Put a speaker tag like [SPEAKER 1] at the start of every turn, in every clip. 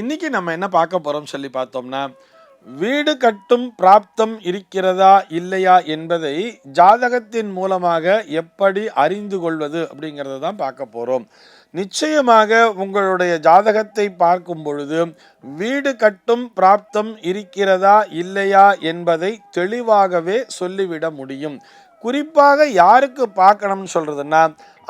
[SPEAKER 1] இன்னைக்கு நம்ம என்ன பார்க்க போறோம் சொல்லி பார்த்தோம்னா வீடு கட்டும் பிராப்தம் இருக்கிறதா இல்லையா என்பதை ஜாதகத்தின் மூலமாக எப்படி அறிந்து கொள்வது அப்படிங்கிறத தான் பார்க்க போறோம். நிச்சயமாக உங்களுடைய ஜாதகத்தை பார்க்கும் பொழுது வீடு கட்டும் பிராப்தம் இருக்கிறதா இல்லையா என்பதை தெளிவாகவே சொல்லிவிட முடியும். குறிப்பாக யாருக்கு பார்க்கணும்னு சொல்றதுன்னா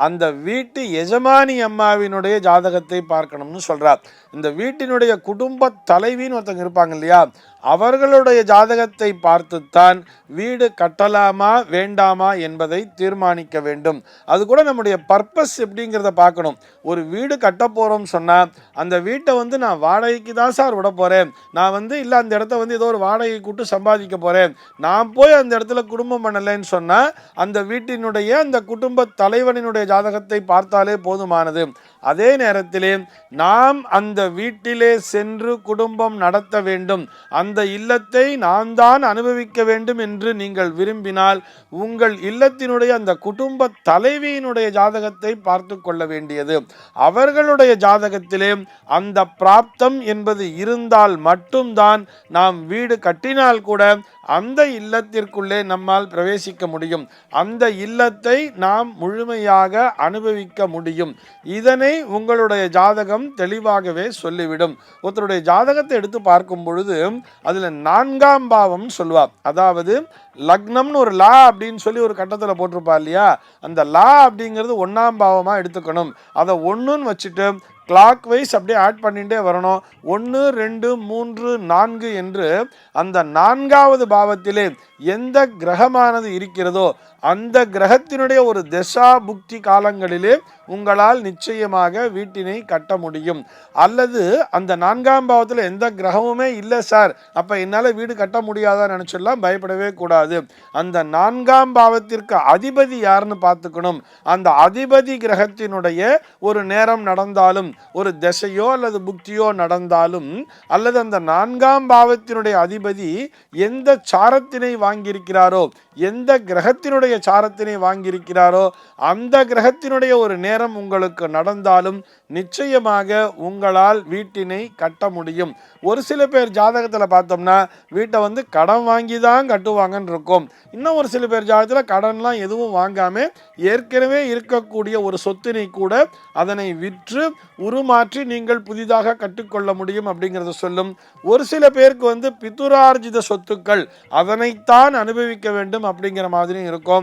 [SPEAKER 1] அந்த வீட்டு எஜமானி அம்மாவினுடைய ஜாதகத்தை பார்க்கணும்னு சொல்கிறார் இந்த வீட்டினுடைய குடும்ப தலைவின்னு ஒருத்தங்க இருப்பாங்க இல்லையா? அவர்களுடைய ஜாதகத்தை பார்த்துத்தான் வீடு கட்டலாமா வேண்டாமா என்பதை தீர்மானிக்க வேண்டும். அது கூட நம்முடைய பர்பஸ் எப்படிங்கிறத பார்க்கணும். ஒரு வீடு கட்ட போகிறோம் சொன்னால் அந்த வீட்டை வந்து நான் வாடகைக்கு தான் சார் விட போகிறேன் நான் வந்து இல்லை அந்த இடத்த வந்து ஏதோ ஒரு வாடகை கூட்டு சம்பாதிக்க போகிறேன் நான் போய் அந்த இடத்துல குடும்பம் பண்ணலைன்னு சொன்னால் அந்த வீட்டினுடைய அந்த குடும்ப தலைவனினுடைய ஜாதகத்தை பார்த்தாலே போதுமானது. அதே நேரத்திலே நாம் அந்த வீட்டிலே சென்று குடும்பம் நடத்த வேண்டும். அந்த இல்லத்தை நான் தான் அனுபவிக்க வேண்டும் என்று நீங்கள் விரும்பினால் உங்கள் இல்லத்தினுடைய அந்த குடும்ப தலைவியினுடைய ஜாதகத்தை பார்த்து கொள்ள வேண்டியது. அவர்களுடைய ஜாதகத்திலே அந்த பிராப்தம் என்பது இருந்தால் மட்டும்தான் நாம் வீடு கட்டினால் கூட அந்த இல்லத்திற்குள்ளே நம்மால் பிரவேசிக்க முடியும். அந்த இல்லத்தை நாம் முழுமையாக அனுபவிக்க முடியும். இதனை உங்களுடைய ஜாதகம் தெளிவாகவே சொல்லிவிடும். ஒருத்தருடைய ஜாதகத்தை எடுத்து பார்க்கும் பொழுது அதில் நான்காம் பாவம் சொல்லுவார் அதாவது லக்னம்னு ஒரு லா அப்படின்னு சொல்லி ஒரு கட்டத்தில் போட்டிருப்பா இல்லையா? அந்த லா அப்படிங்கிறது ஒன்றாம் பாவமாக எடுத்துக்கணும். அதை ஒன்றுன்னு வச்சுட்டு கிளாக் வைஸ் அப்படியே ஆட் பண்ணிகிட்டே வரணும். ஒன்று ரெண்டு மூன்று நான்கு என்று அந்த நான்காவது பாவத்திலே எந்த கிரகமானது இருக்கிறதோ அந்த கிரகத்தினுடைய ஒரு திசா புக்தி காலங்களிலே உங்களால் நிச்சயமாக வீட்டினை கட்ட முடியும். அல்லது அந்த நான்காம் பாவத்தில் எந்த கிரகமுமே இல்லை சார். அப்போ என்னால் வீடு கட்ட முடியாதான்னு நினச்சிடலாம் பயப்படவே கூடாது. அந்த நான்காம் பாவத்திற்கு அதிபதி யாருன்னு பார்த்துக்கணும். அந்த அதிபதி கிரகத்தினுடைய ஒரு நேரம் நடந்தாலும் ஒரு திசையோ அல்லது புக்தியோ நடந்தாலும் அல்லது அந்த நான்காம் பாவத்தினுடைய அதிபதி எந்த சாரத்தினை வாங்கியிருக்கிறாரோ எந்த கிரகத்தினுடைய சாரத்தினை வாங்கியிருக்கிறாரோ அந்த கிரகத்தினுடைய ஒரு நேரம் உங்களுக்கு நடந்தாலும் நிச்சயமாக உங்களால் வீட்டினை கட்ட முடியும். ஒரு சில பேர் ஜாதகத்தில் பார்த்தோம்னா வீட்டை வந்து கடன் வாங்கி தான் கட்டுவாங்கன்னு இருக்கும். இன்னும் ஒரு சில பேர் ஜாதகத்தில் கடன்லாம் எதுவும் வாங்காமல் ஏற்கனவே இருக்கக்கூடிய ஒரு சொத்தினை கூட அதனை விற்று உருமாற்றி நீங்கள் புதிதாக கற்றுக்கொள்ள முடியும் அப்படிங்கிறத சொல்லும். ஒரு சில பேருக்கு வந்து பிதுரார்ஜித சொத்துக்கள் அதனைத்தான் அனுபவிக்க வேண்டும் அப்படிங்கிற மாதிரியும் இருக்கும்.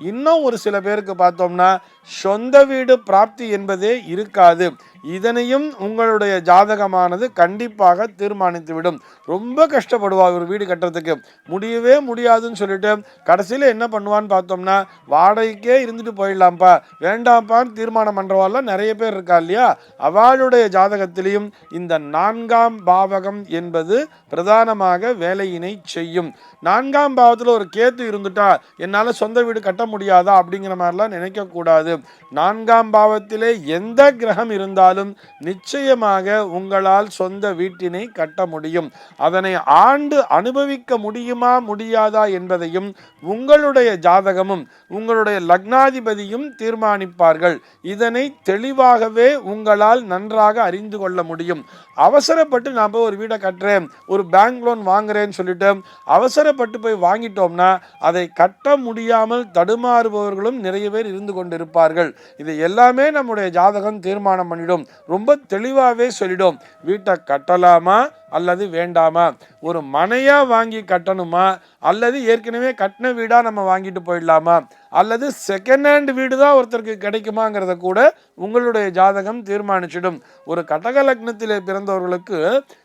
[SPEAKER 1] இன்னும் ஒரு சில பேருக்கு பார்த்தோம்னா சொந்த வீடு பிராப்தி என்பதே இருக்காது. இதனையும் உங்களுடைய ஜாதகமானது கண்டிப்பாக தீர்மானித்துவிடும். ரொம்ப கஷ்டப்படுவா ஒரு வீடு கட்டுறதுக்கு. முடியவே முடியாதுன்னு சொல்லிட்டு கடைசியில் என்ன பண்ணுவான்னு பார்த்தோம்னா வாடகைக்கே இருந்துட்டு போயிடலாம்ப்பா. வேண்டாம்ப்பான்னு தீர்மானம் பண்ணுறவாள்லாம் நிறைய பேர் இருக்கா இல்லையா? அவளுடைய ஜாதகத்திலையும் இந்த நான்காம் பாவகம் என்பது பிரதானமாக வேலையினை செய்யும். நான்காம் பாவத்தில் ஒரு கேத்து இருந்துட்டா என்னால் சொந்த வீடு கட்ட முடியாதா அப்படிங்கிற மாதிரிலாம் நினைக்கக்கூடாது. நான்காம் பாவத்திலே எந்த கிரகம் இருந்தாலும் நிச்சயமாக உங்களால் சொந்த வீட்டினை கட்ட முடியும். அதனை ஆண்டு அனுபவிக்க முடியுமா முடியாதா என்பதையும் உங்களுடைய ஜாதகமும் உங்களுடைய லக்னாதிபதியும் தீர்மானிப்பார்கள். இதனை தெளிவாகவே உங்களால் நன்றாக அறிந்து கொள்ள முடியும். அவசரப்பட்டு நான் போய் ஒரு வீடை கட்டுறேன் ஒரு பேங்க் லோன் வாங்குறேன்னு சொல்லிட்டு அவசரப்பட்டு போய் வாங்கிட்டோம்னா அதை கட்ட முடியாமல் தடு தடுமாறுபவர்களும் நிறைய பேர் இருந்து கொண்டிருப்பார்கள். இது எல்லாமே நம்முடைய ஜாதகம் தீர்மானம் பண்ணிடும். ரொம்ப தெளிவாகவே சொல்லிடும். வீட்டை கட்டலாமா? அல்லது வேண்டாமா? ஒரு மனையா வாங்கி கட்டணுமா? அல்லது ஏற்கனவே கட்டின வீடா நம்ம வாங்கிட்டு போயிடலாமா? அல்லது செகண்ட் ஹேண்ட் வீடு தான் ஒருத்தருக்கு கிடைக்குமாங்கிறத கூட உங்களுடைய ஜாதகம் தீர்மானிச்சிடும். ஒரு கடக லக்னத்திலே பிறந்தவர்களுக்கு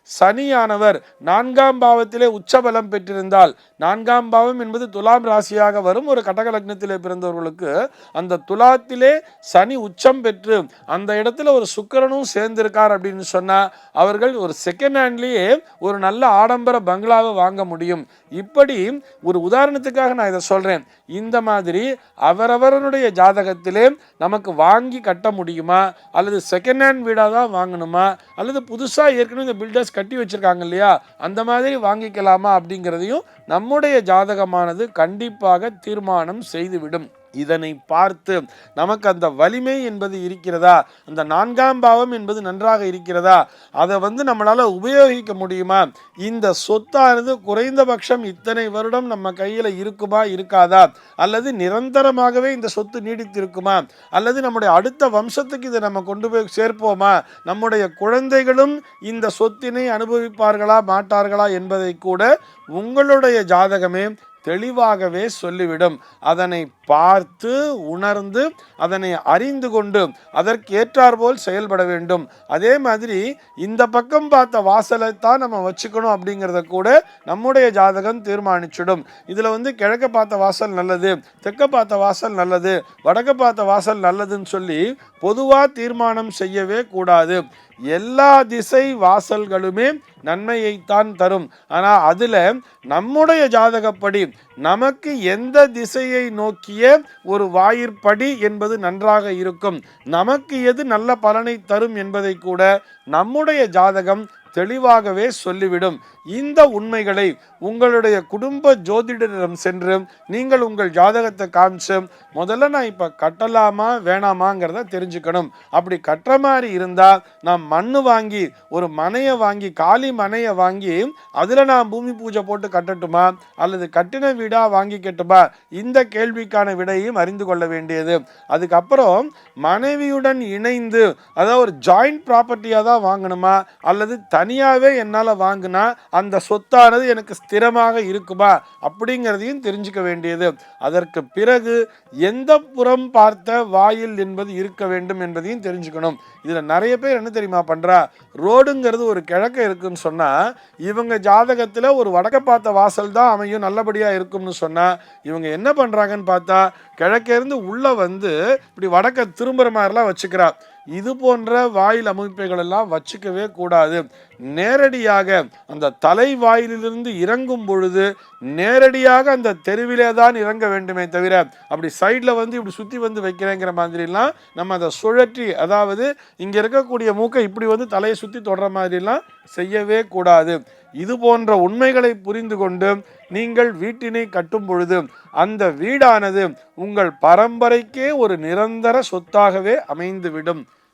[SPEAKER 1] சனியானவர் நான்காம் பாவத்திலே உச்சபலம் பெற்றிருந்தால் நான்காம் பாவம் என்பது துலாம் ராசியாக வரும். ஒரு கடக லக்னத்திலே பிறந்தவர்களுக்கு அந்த துலாத்திலே சனி உச்சம் பெற்று அந்த இடத்துல ஒரு சுக்கரனும் சேர்ந்திருக்கார் அப்படின்னு சொன்னால் அவர்கள் ஒரு செகண்ட் ஹேண்ட்லேயே ஒரு நல்ல ஆடம்பர பங்களாவை வாங்க முடியும். இப்படி ஒரு உதாரணத்துக்காக நான் இதை சொல்கிறேன் இந்த மாதிரி அவரவருடைய ஜாதகத்திலே நமக்கு வாங்கி கட்ட முடியுமா? அல்லது செகண்ட் ஹேண்ட் வீடாக தான் வாங்கணுமா? அல்லது புதுசாக ஏற்கனவே இந்த பில்டர்ஸ் கட்டி வச்சிருக்காங்க இல்லையா? அந்த மாதிரி வாங்கிக்கலாமா அப்படிங்கிறதையும் நம்முடைய ஜாதகமானது கண்டிப்பாக தீர்மானம் செய்துவிடும். இதனை பார்த்து நமக்கு அந்த வலிமை என்பது இருக்கிறதா? அந்த நான்காம் பாவம் என்பது நன்றாக இருக்கிறதா? அதை வந்து நம்மளால் உபயோகிக்க முடியுமா? இந்த சொத்தானது குறைந்தபட்சம் இத்தனை வருடம் நம்ம கையில் இருக்குமா இருக்காதா? அல்லது நிரந்தரமாகவே இந்த சொத்து நீடித்திருக்குமா? அல்லது நம்முடைய அடுத்த வம்சத்துக்கு இதை நம்ம கொண்டு போய் சேர்ப்போமா? நம்முடைய குழந்தைகளும் இந்த சொத்தினை அனுபவிப்பார்களா மாட்டார்களா என்பதை கூட உங்களுடைய ஜாதகமே தெளிவாகவே சொல்லிவிடும். அதனை பார்த்து உணர்ந்து அதனை அறிந்து கொண்டு அதற்கு ஏற்றாற்போல் செயல்பட வேண்டும். அதே மாதிரி இந்த பக்கம் பார்த்த வாசலை தான் நம்ம வச்சுக்கணும் அப்படிங்கிறத கூட நம்முடைய ஜாதகம் தீர்மானிச்சிடும். இதில் வந்து கிழக்க பார்த்த வாசல் நல்லது தெற்க பார்த்த வாசல் நல்லது வடக்க பார்த்த வாசல் நல்லதுன்னு சொல்லி பொதுவாக தீர்மானம் செய்யவே கூடாது. எல்லா திசை வாசல்களுமே நன்மையைத்தான் தரும். ஆனால் அதில் நம்முடைய ஜாதகப்படி நமக்கு எந்த திசையை நோக்கிய ஒரு வாயிற்படி என்பது நன்றாக இருக்கும். நமக்கு எது நல்ல பலனை தரும் என்பதை கூட நம்முடைய ஜாதகம் தெளிவாகவே சொல்லிவிடும். இந்த உண்மைகளை உங்களுடைய குடும்ப ஜோதிடரிடம் சென்று நீங்கள் உங்கள் ஜாதகத்தை காமிச்சு முதல்ல நான் இப்போ கட்டலாமா வேணாமாங்கிறத தெரிஞ்சுக்கணும். அப்படி கட்டுற மாதிரி இருந்தால் நான் மண் வாங்கி ஒரு மனையை வாங்கி காலி மனையை வாங்கி அதில் நான் பூமி பூஜை போட்டு கட்டட்டுமா? அல்லது கட்டின வீடாக வாங்கிக்கட்டுமா இந்த கேள்விக்கான விடையும் அறிந்து கொள்ள வேண்டியது. அதுக்கப்புறம் மனைவியுடன் இணைந்து அதாவது ஒரு ஜாயிண்ட் ப்ராப்பர்ட்டியாக தான் வாங்கணுமா? அல்லது த தனியாகவே என்னால் வாங்கினா அந்த சொத்தானது எனக்கு ஸ்திரமாக இருக்குமா? அப்படிங்கிறதையும் தெரிஞ்சுக்க வேண்டியது. அதற்கு பிறகு எந்த புறம் பார்த்த வாயில் என்பது இருக்க வேண்டும் என்பதையும் தெரிஞ்சுக்கணும். இதில் நிறைய பேர் என்ன தெரியுமா பண்ணுறா ரோடுங்கிறது ஒரு கிழக்க இருக்குன்னு சொன்னால் இவங்க ஜாதகத்தில் ஒரு வடக்க பார்த்த வாசல் தான் அமையும் நல்லபடியாக இருக்கும்னு சொன்னால் இவங்க என்ன பண்ணுறாங்கன்னு பார்த்தா கிழக்கேருந்து உள்ளே வந்து இப்படி வடக்க திரும்புகிற மாதிரிலாம் வச்சுக்கிறா. இது போன்ற வாயில் அமைப்புகள் எல்லாம் வச்சுக்கவே கூடாது. நேரடியாக அந்த தலை வாயிலிருந்து இறங்கும் பொழுது நேரடியாக அந்த தெருவிலே தான் இறங்க வேண்டுமே தவிர அப்படி சைடில் வந்து இப்படி சுற்றி வந்து வைக்கிறேங்கிற மாதிரிலாம் நம்ம அதை சுழற்றி அதாவது இங்கே இருக்கக்கூடிய மூக்கை இப்படி வந்து தலையை சுற்றி தொடர மாதிரிலாம் செய்யவே கூடாது. இது போன்ற உண்மைகளை புரிந்து கொண்டு நீங்கள் வீட்டினை கட்டும் பொழுது அந்த வீடானது உங்கள் பரம்பரைக்கே ஒரு நிரந்தர சொத்தாகவே அமைந்துவிடும்.